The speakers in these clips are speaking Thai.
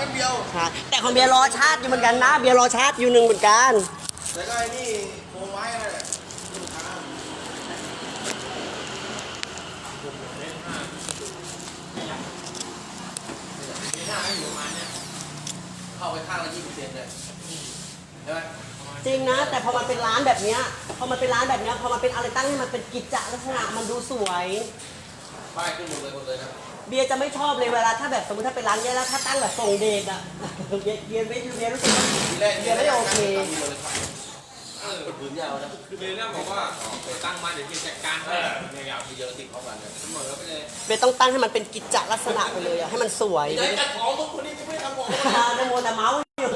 แป๊บเดียวค่ะแต่ของเบียร์รอชาร์จอยู่เหมือนกันนะ เบียร์รอชาร์จอยู่หนึ่งเหมือนกัน แล้วก็ไอ้นี่โคมไว้อะไรเนี่ยลูกค้ามีหน้าให้อยู่ประมาณเนี้ยเข้าไปข้างละยี่สิบเซนเลยใช่ไหมจริงนะ แต่พอมันเป็นร้านแบบเนี้ยพอมันเป็นร้านแบบเนี้ยพอมันเป็นอะไรตั้งให้มันเป็นกิจจลักษณะมันดูสวย ป้ายขึ้นหมดเลยหมดเลยนะ เบียร์จะไม่ชอบเลยเวลาถ้าแบบสมมติถ้าเป็นร้านเนี้ยแล้วถ้าตั้งแบบส่งเดทอะเบียร์เบียร์ไม่เบียร์รู้สึกว่าทีแรกเบียร์ไม่โอเคเออผืนยาวนะคือเบลเล่บอกว่าไปตั้งมาเดี๋ยวพี่จัดการให้เนี่ยยาวทีเดียวติดเข้ากันเลยเหมือนแล้วไปเลยเบียร์ต้องตั้งให้มันเป็นกิจจลักษณะไปเลยอะให้มันสวยไหนจัดของทุกคนนี้จะไม่ทำของนโมแต่เมาส์อยู่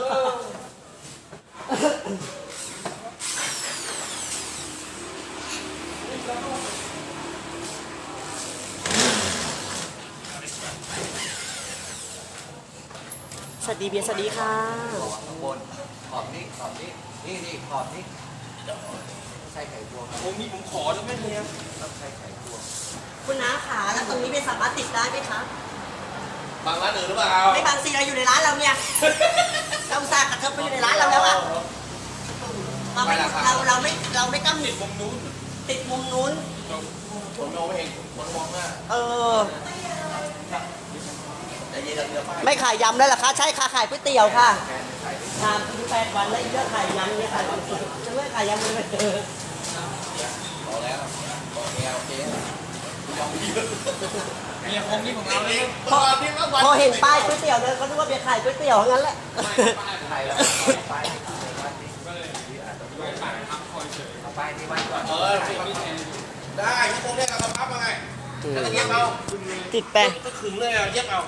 สวัส ดีเบียสวัสดีค่ะข้างบนขอบนี้ขอบนี้นี่นี่ขอบนี้ใช่ไข่พวงครับผมมีผมขอแล้วไม่เฮียต้องใช้ไข่พวงคุณน้าขาแล้วตรงนี้เป็นสามารถติดได้ไหมคะบางร้านอื่นหรือเปล่าไม่บางซีเราอยู่ในร้านเราเนี่ยเราสาห์กระเทิบไปอยู่ในร้านเราแล้วอะเราไม่เราเราไม่เราไม่กำหนิดผมนู้นติดมุมนู้นผมมองไม่เห็นคนมองหน้าเออ แต่เย็นเรือป้าย ไม่ขายยำแล้วเหรอคะ ใช่ค่ะขายก๋วยเตี๋ยวค่ะแกนไข่ทานกินแปดวันแล้วอีกเรื่องขายยำเนี่ยขายความสุขจะเลิกขายยำเลยเออพอแล้วบอกแกโอเคยอมพี่เมียคงนี่ของเราเลยพอพอเห็นป้ายก๋วยเตี๋ยวเลยเขาคิดว่าเบียร์ขายก๋วยเตี๋ยวงั้นแหละไข่แล้วป้ายที่วัดนี่ก็เลยไปปากทับคอยเฉยเอาป้ายที่วัดก่อนเออได้พี่คงได้กับกระพับมาไงแล้วก็เย็บเอาติดไปก็ขึงเลยอะเย็บเอา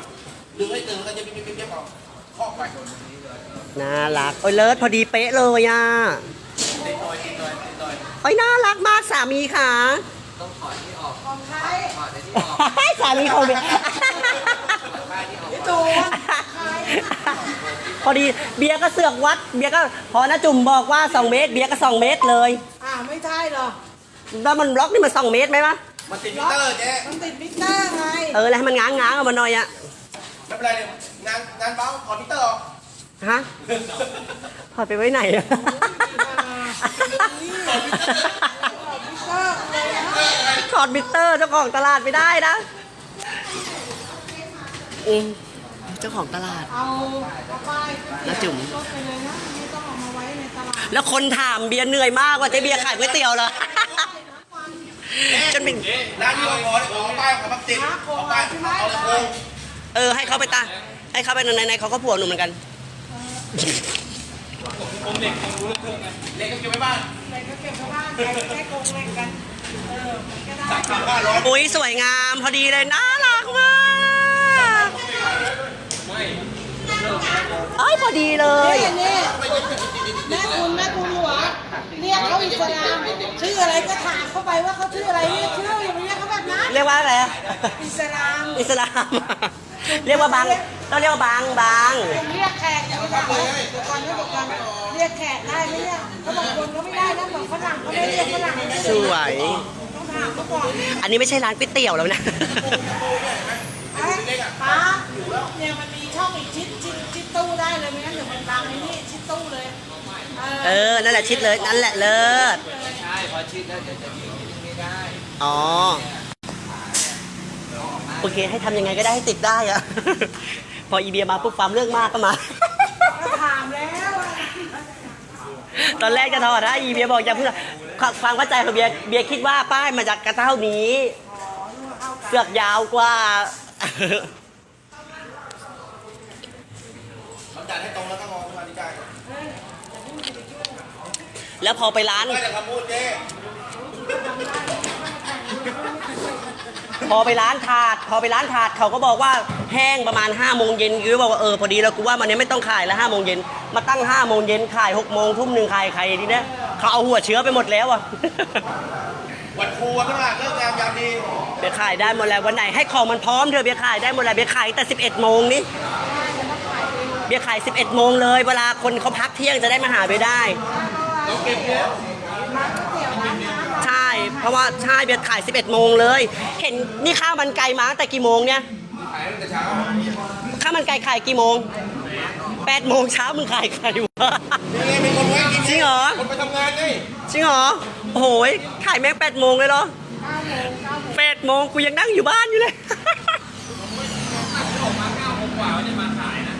ดึงให้ตึงแล้วก็เย็บเย็บเย็บเย็บเอาคอกไปน่ารักโอ้ยเลิศพอดีเป๊ะเลยอะติดหน่อยติดหน่อยติดหน่อยโอ้ยน่ารักมากสามีค่ะต้องถอดที่ออกของใครถอดที่ออกสามีของเบียร์ป้ายที่ออกจูพอดีเบียร์ก็เสือกวัด เบียร์ก็พอนะจุ่มบอกว่า 2 เมตร เบียร์ก็ 2 เมตรเลย อ่าไม่ใช่หรอแล้วมันบล็อกนี่มัน 2 เมตรไหมวะมันติดมิเตอร์เจ๊มันติดมิเตอร์ไง เออแล้วให้มันง้างง้างๆออกมาหน่อยอะ เป็นไรเนี่ยงานงานเบ้าถอดมิเตอร์ออกฮะถอดไปไว้ไหนอะมิเตอร์ถอดมิเตอร์เจ้าของตลาดไม่ได้นะอืมเจ้าของตลาดเอาเอาป้ายน้าจุ๋มไม่ต้องเอามาไว้ในตลาดแล้วคนถามเบียร์เหนื่อยมากว่าเจ๊เบียร์ขายก๋วยเตี๋ยวเหรอจนเป็นร้านที่เราขอขอป้ายขอพับติดขอป้ายเอาตะโพง เออให้เขาไปตาให้เขาไปในในเขาก็ผัวหนูเหมือนกันผมเด็กคงรู้เรื่องไงเล็กก็เก็บไว้บ้านอะไรก็เก็บไว้บ้านใครจะได้โกงเล่นกันเออมันก็ได้สามห้าร้อยอุ้ยสวยงามพอดีเลยน่ารักมากไม่เอ้ยพอดีเลยนี่นี่แม่คุณแม่คุณหัวเรียกเขาอิสลามชื่ออะไรก็ถามเข้าไปว่าเขาชื่ออะไรเรียกชื่ออย่าไปเรียกเขาแบบนั้นเรียกว่าอะไรอะอิสลามอิสลาม เรียกว่าบางต้องเรียกว่าบางบางเรียกแขกอย่าไปถามเลยเดี๋ยวก่อนเดี๋ยวก่อนเรียกแขกได้ไหมเนี่ยเขาบอกคนเขาไม่ได้นะบอกฝรั่งเขาไม่เรียกฝรั่งสวย ต้องถามเขาก่อนอันนี้ไม่ใช่ร้านก๋วยเตี๋ยวแล้วนะไอ้ป้าเนี่ยมันมีช่องอีกชิดชิดชิดตู้ได้เลยไม่งั้นเดี๋ยวมันบังไอ้นี่ชิดตู้เลย เออนั่นแหละชิดเลยนั่นแหละเลิศใช่พอชิดแล้วเดี๋ยวจะยิงไม่ได้อ๋อ โอเค ให้ทำยังไงก็ได้ให้ติดได้อะ พออีเบียมาปุ๊บความเรื่องมากก็มา ถามแล้วอะตอนแรกจะถอดนะอีเบียบอกอย่าเพิ่งความเข้าใจของเบียร์เบียร์คิดว่าป้ายมาจากกระเท่านี้ เสือกยาวกว่าเขาจัดให้ตรงแล้วก็มองขึ้นมาที่ใจแล้วพอไปร้าน ไม่แต่คำพูดเจ๊ พอไปร้านถาด พอไปร้านถาดเขาก็บอกว่าแห้งประมาณ5้าโมงเย็นคือบอกว่าเออพอดีแล้วกูว่ามันเนี้ยไม่ต้องขายแล้วห้าโมงเย็นมาตั้ง5้าโมงเย็นขาย6กโมงทุ่มหนึ่งขายใครทีเนี้ยเขาเอาหัวเชื้อไปหมดแล้วอะวันครูวันพฤหัสเลิกงามยามดีเบียร์ขายได้หมดแล้ววันไหนให้ของมันพร้อมเธอะเบียร์ขายได้หมดแล้วเบียร์ขายแต่ 11 โมงนี่เบียร์ขาย 11 โมงเลย เวลาคนเขาพักเที่ยงจะได้มาหาเบียร์ได้เราเก็บแล้วร้านก๋วยเตี๋ยวร้านน้ำใช่ เพราะว่าใช่เบียร์ขาย 11 โมงเลย เห็นนี่ข้าวมันไก่มาตั้งแต่กี่โมงเนี่ยขายตั้งแต่เช้าข้าวมันไก่ขายกี่โมงเแปดโมงเช้ามึงขายใครวะนี่ไงมีคนไว้กินจริงเหรอคนไปทำงานไงจริงเหรอโอ้โหยขายแม่งแปดโมงเลยเหรอแปดโมงกูยังนั่งอยู่บ้านอยู่เลยออกมาเก้าโมงกว่าจะมาขายนะ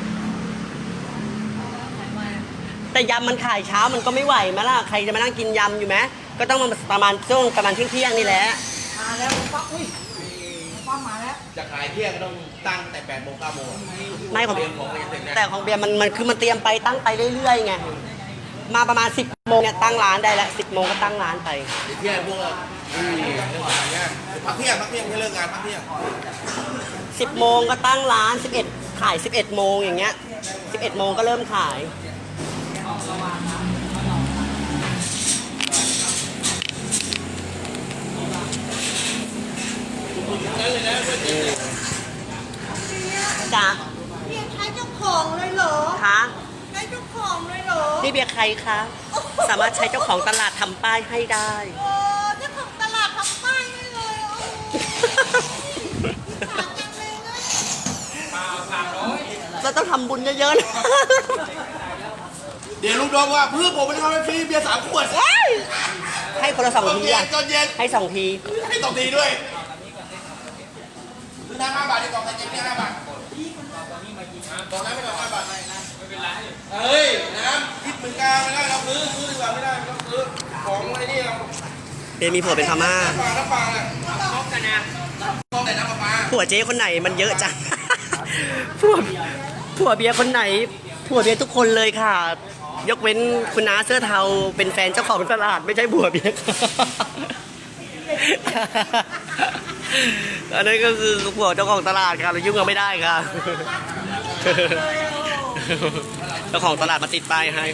แต่ยำมันขายเช้ามันก็ไม่ไหวไหมล่ะใครจะมานั่งกินยำอยู่ไหม ก็ต้องมาประมาณช่วงประมาณเที่ยงๆนี่แหละมาแล้วป้าอุ้ยป้ามาแล้ว จะขายเที่ยงก็ต้องตั้งแต่8โมง9โมงไม่ของเตรียมของไปจะถึงนะแต่ของเบียร์มันมันคือมันเตรียมไปตั้งไปเรื่อยๆไงมาประมาณ 10โมงเนี่ยตั้งร้านได้แล้ว10โมงก็ตั้งร้านไปเดี๋ยวเที่ยงพวกเราอืมเรื่องอะไรเงี้ยพักเที่ยงพักเที่ยงให้เลิกงานพักเที่ยง10โมงก็ตั้งร้าน 11ขาย 11โมงอย่างเงี้ย11โมงก็เริ่มขาย จ้ะเรียกใช้เจ้าของเลยเหรอคะใช้เจ้าของเลยเหรอนี่เบียร์ใครคะ สามารถใช้เจ้าของตลาดทำป้ายให้ได้ โอ้เจ้าของตลาดทำป้ายให้เลยโอ้ฝากจังเลยนะเปล่าสามร้อยเราต้องทำบุญเยอะๆนะเดี๋ยวลุงดอมว่าเพื่อนผมไปทำให้ฟรีเบียร์สามขวด ให้คนละสองตอนทีเย็อะนตอนเย็นให้สองที ให้ตบดีด้วย ซื้อน้ำห้าบาทดีกว่าใส่เจ๊งเนี่ยห้าบาทบอกน้ำไม่ต้องห้าบาทไม่เป็นไรเฮ้ยน้ำคิดเหมือนกันไม่ได้เราซื้อซื้อดีกว่าไม่ได้ไม่ต้องซื้อของไอ้นี่เราเบียร์มีผัวเป็นพม่าน้ำปลาน้ำปลาอะชอบกันนะชอบแต่น้ำปลาปลาผัวเจ๊คนไหนมันเยอะจังผัวผัวเบียร์คนไหนผัวเบียร์ทุกคนเลยค่ะ ยกเว้นคุณน้าเสื้อเทาเป็นแฟนเจ้าของตลาดไม่ใช่ผัวเบียร์ อันนั้ก็คือผัวเจ้าของตลาดค่ะเรายุ่งกันไม่ได้ค่ะเจ้าของตลาดมาติดป้ายให้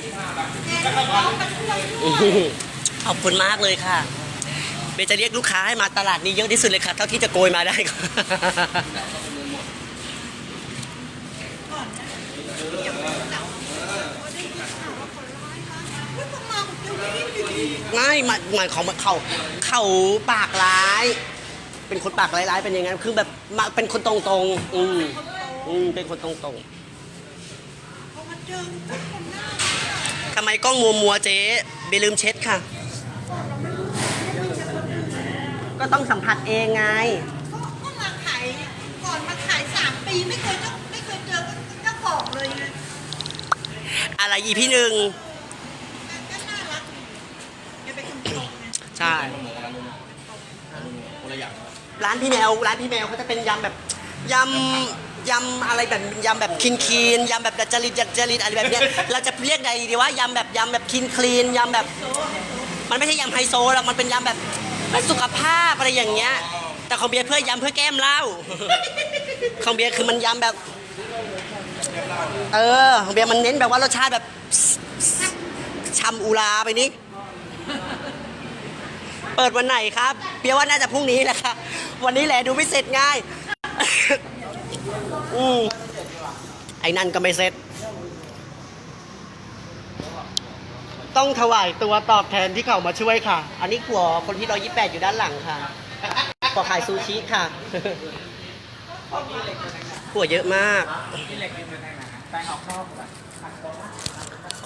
ขอบคุณมากเลยค่ะเบจะเรียกลูกค้าให้มาตลาดนี้เยอะที่สุดเลยค่ะเท่าที่จะโกยมาได้ค่ะไม่มันมันของเขาเขาปากร้าย เป็นคนปากร้ายๆเป็นอย่างนั้นคือแบบมาเป็นคนตรงๆอืมอืมเป็นคนตรงๆทำไมกล้องมัวมัวๆเจ๊เบยร์ลืมเช็ดค่ะ ก็ต้องสัมผัสเองไง ก็มาขายก่อนมาขายสามปีไม่เคยเจ้าไม่เคยเจอเจ้าของเลยไงอะไรอีพี่หนึ่งก็น่ารักแกเป็นคนตรงไงใช่คนละอย่าง ร้านพี่แมวร้านพี่แมวเขาจะเป็นยำแบบยำยำอะไรแบบยำแบบคินคีนยำแบบดัดจริตดัดจริตอะไรแบบเนี้ยเราจะเรียกใดดีว่ายำแบบยำแบบคินคลีนยำแบบ มันไม่ใช่ยำไฮโซหรอกมันเป็นยำแบบเพื่อสุขภาพอะไรอย่างเงี้ย แต่ของเบียร์เพื่อยำเพื่อแก้มเหล้าของเบียร์คือมันยำแบบ เออของเบียร์มันเน้นแบบว่ารสชาติแบบชำอูราไปนี่ เปิดวันไหนครับเบียว่าน่าจะพรุ่งนี้แหละค่ะวันนี้แหละดูไม่เสร็จง่าย อืมไอ้นั่นก็ไม่เสร็จ ต้องถวายตัวตอบแทนที่เขามาช่วยค่ะ อันนี้ขัวคนที่เรายี่แปดอยู่ด้านหลังค่ะขัวขายซูชิค่ะขัวเยอะมาก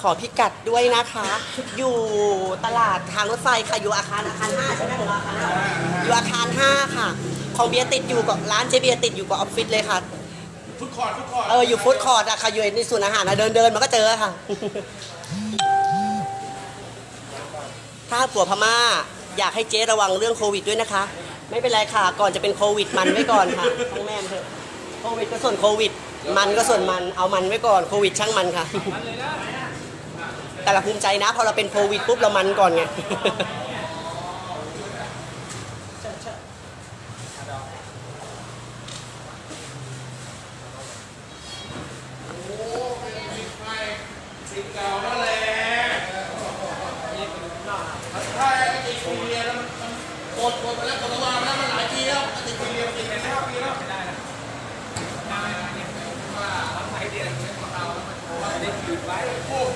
ออกนอกแบบขอพิกัดด้วยนะคะ อยู่ตลาดทางรถไฟค่ะอยู่อาคารอาคารห้าใช่ไหมหรืออาคารห้าอยู่อาคารห้าค่ะ ของเบียร์ติดอยู่กับร้านเจเบียร์ติดอยู่กับออฟฟิศเลยค่ะฟุตคอร์ดฟุตคอร์ดเอออยู่ฟู้ดคอร์ทอะค่ะอยู่ในส่วนอาหารนะเดินเดินมันก็เจอค่ะ ถ้าผัวพม่าอยากให้เจ๊ระวังเรื่องโควิดด้วยนะคะ ไม่เป็นไรค่ะ ก่อนจะเป็นโควิดมันไว้ก่อนค่ะทั้งแม่มันเถอะโควิดก็ส่วนโควิด มันก็ส่วนมันเอามันไว้ก่อนโควิดช่างมันค่ะ แต่เราภูมิใจนะพอเราเป็นโควิดปุ๊บเรามันก่อนไง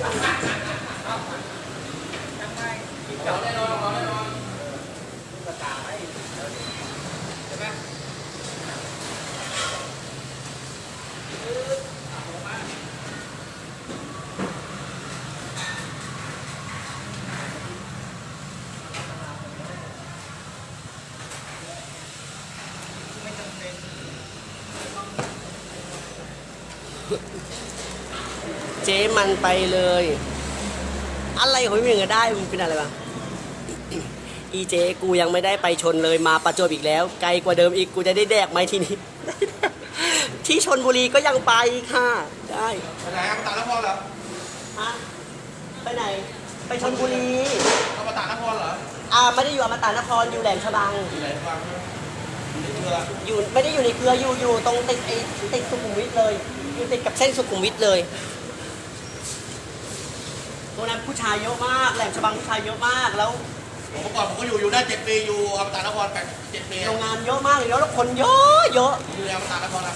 ไอ้ เจ๊มันไปเลย อะไรของพี่เมียก็ได้มึงเป็นอะไรบ้าง อีเจกูยังไม่ได้ไปชนเลยมาประจวบอีกแล้ว ไกลกว่าเดิมอีกกูจะได้แดกไหมทีนี้ ที่ชนบุรีก็ยังไปค่ะ ได้ไปไหนเอามาตากนครเหรอฮะไปไหน ไปชนบุรีเอามาตากนครเหรออ่าไม่ได้อยู่อมตะนครอยู่แหลมฉบัง อยู่ไหนบ้างนี่เรืออยู่ไม่ได้อยู่ในเครืออยู่อยู่ตรงติดไอ้ติดสุขุมวิทเลย อยู่ติดกับเส้นสุขุมวิทเลยตรงนั้นผู้ชายเยอะมาก แหลมฉบังผู้ชายเยอะมากแล้ว ผมเมื่อก่อนผมก็อยู่อยู่ได้เจ็ดปีอยู่เอามาตากนครแปดเจ็ดปีโรงงานเยอะมากเลยแล้วคนเยอะเยอะอยู่เอามาตากนครนะ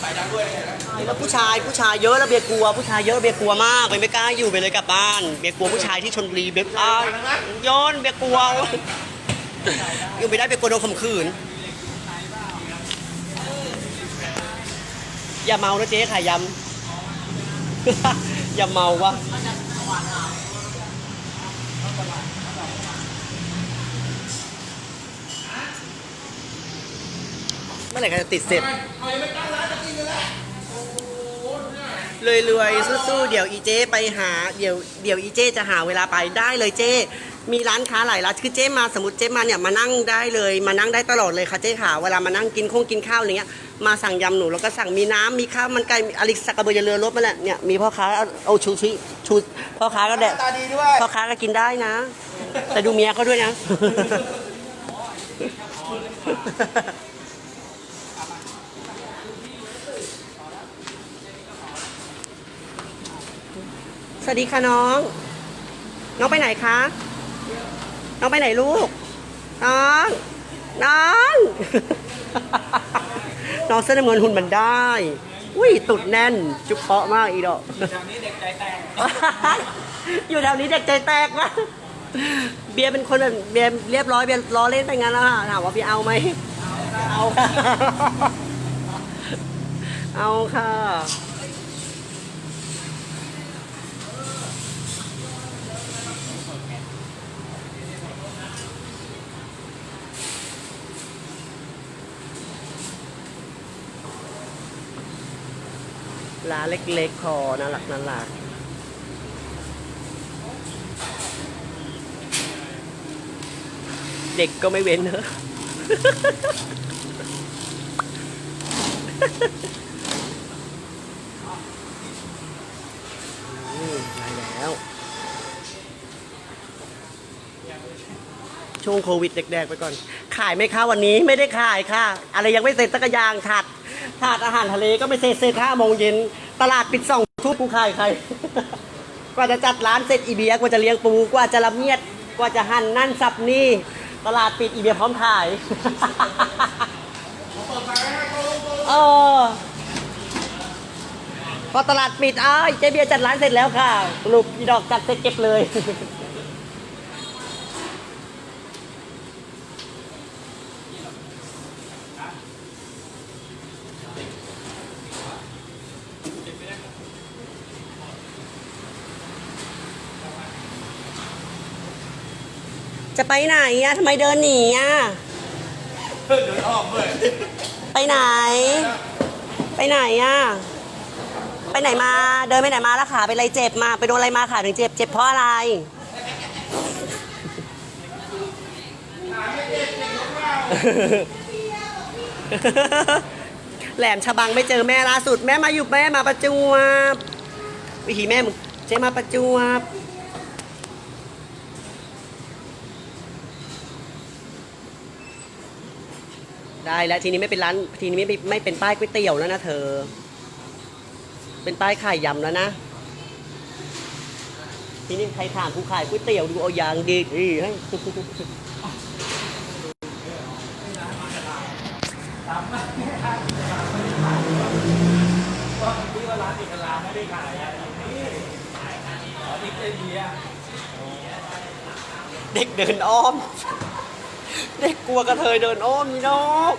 ใส่ดังด้วยเนี่ยนะแล้วผู้ชายผู้ชายเยอะแล้วเบียร์กลัว ผู้ชายเยอะเบียร์กลัวมากเลยไม่กล้าอยู่ไปเลยกลับบ้าน เบียร์กลัวผู้ชายที่ชนบุรีเบียร์อ้าวโยนเบียร์กลัวอยู่ไม่ได้เบียร์กลัวโดนข่มขืน อย่าเมานะเจ๊ขายยำอย่าเมาวะ เมื่อไหร่ก็จะติดเสร็จเลยรวยๆสู้ๆเดี๋ยวอีเจไปหา เดี๋ยวเดี๋ยวอีเจจะหาเวลาไปได้เลยเจ มีร้านค้าหลายร้านคือเจมาสมมติเจมาเนี่ยมานั่งได้เลยมานั่งได้ตลอดเลยค่ะเจค่ะเวลามานั่งกินคงกินข้าวอะไรเงี้ยมาสั่งยำหนูแล้วก็สั่งมีน้ำมีข้าวมันไก่อลิสักกระเบือเรือรถมาแหละเนี่ยมีพ่อค้าเอาเอาชูชิชูพ่อค้าก็หแดน้ากตาดีด้วยพ่อค้าก็กินได้นะ แต่ดูเมียเขาด้วยนะ สวัสดีค่ะน้อง น้องไปไหนคะ น้องไปไหนลูก น้อง น้อง น้องเส้นน้ำเงินหุ่นมันได้ อุ้ยตุดแน่น จุกเพาะมากอีดอกจากนี้เด็กใจแตก อยู่แถวนี้เด็กใจแตกวะเบียร์เป็นคนแบบเบียร์เรียบร้อยเบียร์ล้อเล่นไปงั้นแล้วค่ะถามว่าเบียร์เอาไหม เอาค่ะ เอาค่ะ ร้านเล็กๆ คอน่ารักน่ารักเด็กก็ไม่เว้นเนอะมได้แล้ว ช่วงโควิดแดกๆไปก่อน ขายไหมคะวันนี้ไม่ได้ขายค่ะ อะไรยังไม่เสร็จสักอย่างถาด ถาดอาหารทะเลก็ไม่เสร็จเสร็จห้าโมงเย็น ตลาดปิดสองทุ่มกูขายใคร กว่าจะจัดร้านเสร็จอีเบียกว่าจะเลี้ยงปูกว่าจะละเมียดกว่าจะหั่นนั่นสับนี่ตลาดปิดอีเบียพร้อมขายเออพอตลาดปิดอ้าวเจ๊เบียจัดร้านเสร็จแล้วค่ะสรุปอีดอกจัดเสร็จเก็บเลย ไปไหนอะทำไมเดินหนีอะเดินอ้อมด้วยไปไหน ไปไหนอะไปไหนมา เดินไปไหนมาแล้วขาเป็นอะไรเจ็บมา ไปโดนอะไรมาขาถึงเจ็บ เจ็บเพราะอะไรแหลมฉบังไม่เจอแม่ล่าสุด แม่มาอยู่แม่มาประจวบวิธีแม่มึงเจ๊มาประจวบ ได้แล้วทีนี้ไม่เป็นร้านทีนี้ไม่ไม่เป็นป้ายก๋วยเตี๋ยวแล้วนะเธอ เป็นป้ายขายยำแล้วนะ ทีนี้ใครถามกูขายก๋วยเตี๋ยวดูเอาอย่างดีดีให้ที่ว่าร้านอิสลามไม่ได้ขายอะนี่ขายอ๋อติ๊กเจดีอะเด็กเดินอ้อม เด็กกลัวกระเทยเดินอ้อมนี่นอก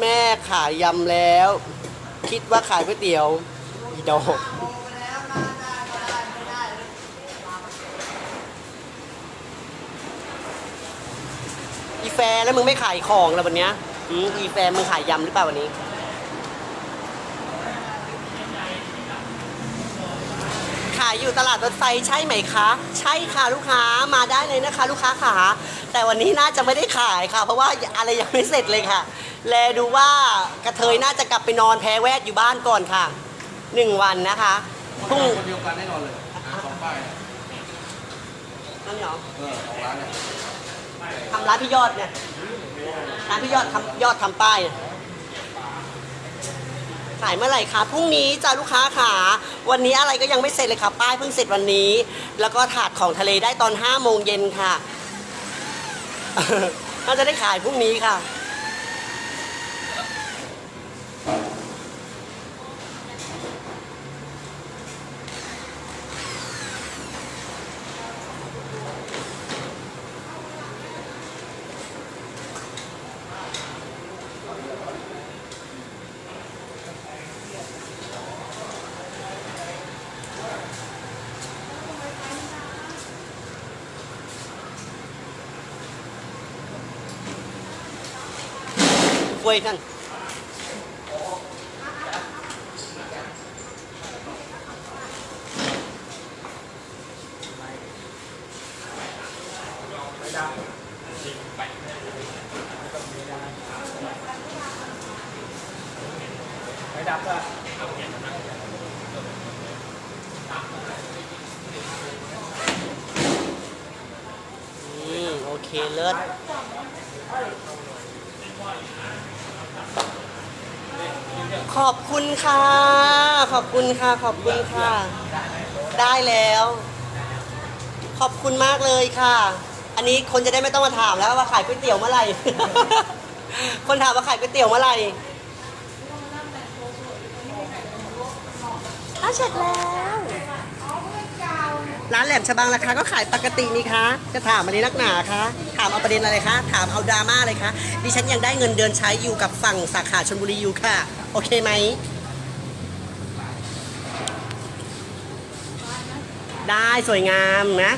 แม่ขายยำแล้ว คิดว่าขายก๋วยเตี๋ยว อีดอกอีแฟแล้วมึงไม่ขายของแล้ววันเนี้ย อืมอีแฟร์มึงขายยำหรือเปล่าวันนี้ ขายอยู่ตลาดรถไฟใช่ไหมคะ ใช่ค่ะลูกค้ามาได้เลยนะคะ ลูกค้าขาแต่วันนี้น่าจะไม่ได้ขายค่ะ เพราะว่าอะไรยังไม่เสร็จเลยค่ะ แลดูว่ากระเทยน่าจะกลับไปนอนแพ้แวดอยู่บ้านก่อนค่ะหนึ่งวันนะคะพรุ่งคนเดียวกันแน่นอนเลยสองป้ายเนี่ยนั่นเหรอเออสองร้านเนี่ยทำร้านพี่ยอดเนี่ย ร้านพี่ยอดทำยอดทำป้ายเนี่ยขายเมื่อไหร่คะพรุ่งนี้จ้าลูกค้าขาวันนี้อะไรก็ยังไม่เสร็จเลยค่ะ ป้ายเพิ่งเสร็จวันนี้ แล้วก็ถาดของทะเลได้ตอน5โมงเย็นค่ะน่าจะได้ขายพรุ่งนี้ค่ะ คุยกัน ไม่ดับก็ อืมโอเคเลิศขอบ คุณค่ะ ขอบคุณค่ะ ขอบคุณค่ะ ได้แล้ว ขอบคุณมากเลยค่ะ อันนี้คนจะได้ไม่ต้องมาถามแล้วว่าขายก๋วยเตี๋ยวเมื่อไหร่ คนถามว่าขายก๋วยเตี๋ยวเมื่อไหร่อะเสร็จแล้วร้านแหลมฉบังราคาก็ขายปกตินี่คะจะถามอะไรนักหนาคะถามเอาประเด็นอะไรคะ ถามเอาดราม่าเลยคะดิฉันยังได้เงินเดือนใช้อยู่กับฝั่งสาขาชนบุรีอยู่ค่ะ โอเคไหม ได้สวยงามนะ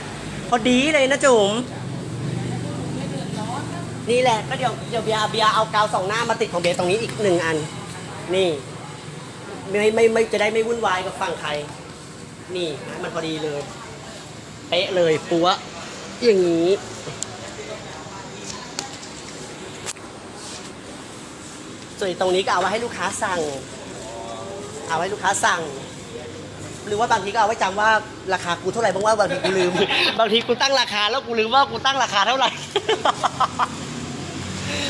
พอดีเลยนะจุ๋มนี่แหละก็เดี๋ยวเดี๋ยวเบียร์เบียร์เอากาวสองหน้ามาติดของเบียร์ตรงนี้อีกหนึ่งอัน นี่ไม่ไม่ไม่จะได้ไม่วุ่นวายกับฝั่งใคร นี่มันพอดีเลยเป๊ะเลยปัวอย่างนี้ส่วนตรงนี้ก็เอาไว้ให้ลูกค้าสั่ง เอาไว้ลูกค้าสั่ง หรือว่าบางทีก็เอาไว้จำว่าราคากูเท่าไหร่บ้างว่าบางทีกูลืม บางทีกูตั้งราคาแล้วกูลืมว่ากูตั้งราคาเท่าไหร่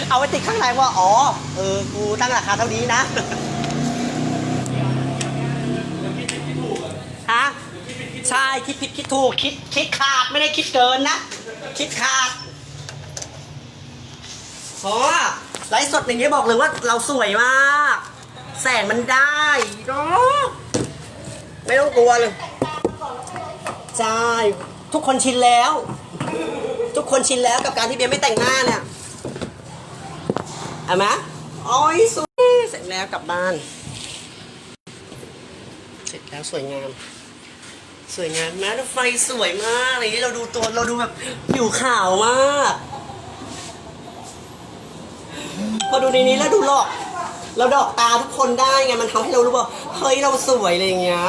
เอาไว้ติดข้างในว่าอ๋อเออกูตั้งราคาเท่านี้นะฮะใช่คิดผิดคิดถูกคิดคิดขาดไม่ได้คิดเกินนะ คิดขาดเพราะว่าไลฟ์สดอย่างเงี้บอกเลยว่าเราสวยมาก แสงมันได้เนาะ ไม่ต้องกลัวเลยใช่ทุกคนชินแล้ว ทุกคนชินแล้วกับการที่เบียร์ไม่แต่งหน้าเนี่ยเห็นไหมโอ้ยสวยเสร็จแล้วกลับบ้าน เสร็จแล้วสวยงาม สวยงามแล้ไฟสวยมากอะไรอย่างนี้เราดูตัวเราดูแบบผิวขาวมากพอดูในนี้แล้วดูหลอกเราดอกตาทุกคนได้ไงมันทำให้เรารู้ว่าเฮ้ยเราสวยอะไรอย่างเงี้ย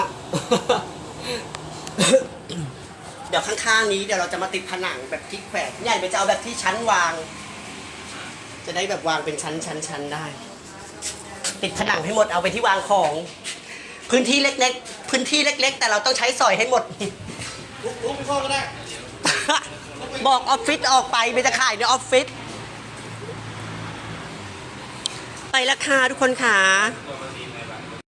เดี๋ยวข้างๆนี้เดี๋ยวเราจะมาติดผนังแบบที่แขวนใหญ่ไปจะเอาแบบที่ชั้นวาง จะได้แบบวางเป็นชั้นชั้นชั้นได้ ติดผนังให้หมดเอาไปที่วางของ พื้นที่เล็กๆ พื้นที่เล็ก ๆ แต่เราต้องใช้สอยให้หมดลุกลุกไปพ่อก็ได้ บอกออฟฟิศออกไปไปจะขายในออฟฟิศไปราคาทุกคนค่ะ